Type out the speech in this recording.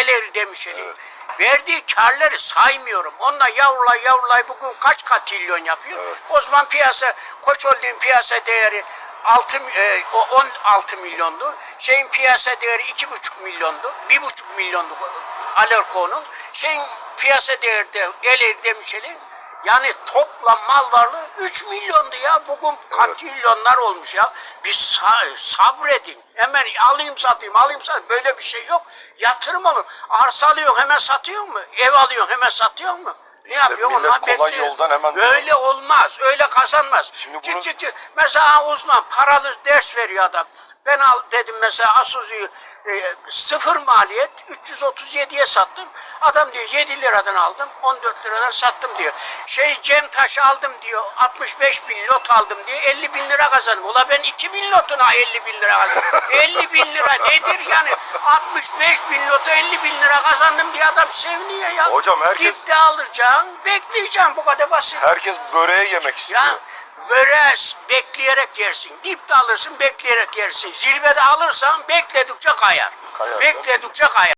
eleri demişeli. Verdiği karları saymıyorum. Onunla yavrulay yavrulay bugün kaç katilyon yapıyor? Evet. O zaman piyasa, Koç Holding'in piyasa değeri 6, e, o 16 milyondu. Şeyin piyasa değeri 2,5 milyondu. 1,5 milyondu Alerko'nun. Şeyin piyasa değeri de Eleri demişeli. Yani toplam mal varlığı 3 milyondu ya. Bugün katrilyonlar olmuş ya. Bir sa- sabredin. Hemen alayım satayım, alayım satayım. Böyle bir şey yok. Yatırım olur. Arsa alıyorsun hemen satıyor mu? Ev alıyorsun hemen satıyor mu? Ne İşte yapıyorsun? millet Onlar kolay bekliyor. yoldan hemen- Öyle olmaz. Öyle kazanmaz. Şimdi bunu- çık çık. Mesela uzman paralı ders veriyor adam. Ben al dedim mesela Asuzu'yu e, sıfır maliyet 337'ye sattım. Adam diyor 7 liradan aldım 14 liradan sattım diyor. Şey Cem Taş aldım diyor 65 bin lot aldım diyor 50 bin lira kazandım. Ula ben 2 bin lotuna 50 bin lira kazandım. 50 bin lira nedir yani 65 bin lotu 50 bin lira kazandım diye adam seviniyor ya. Hocam herkes- Dipte alacaksın bekleyeceksin bu kadar basit. Herkes böreği yemek istiyor. Ya böreği bekleyerek yersin. Dipte alırsın bekleyerek yersin. Zirvede alırsan bekledikçe kayar. Kayar, bekledikçe kayar.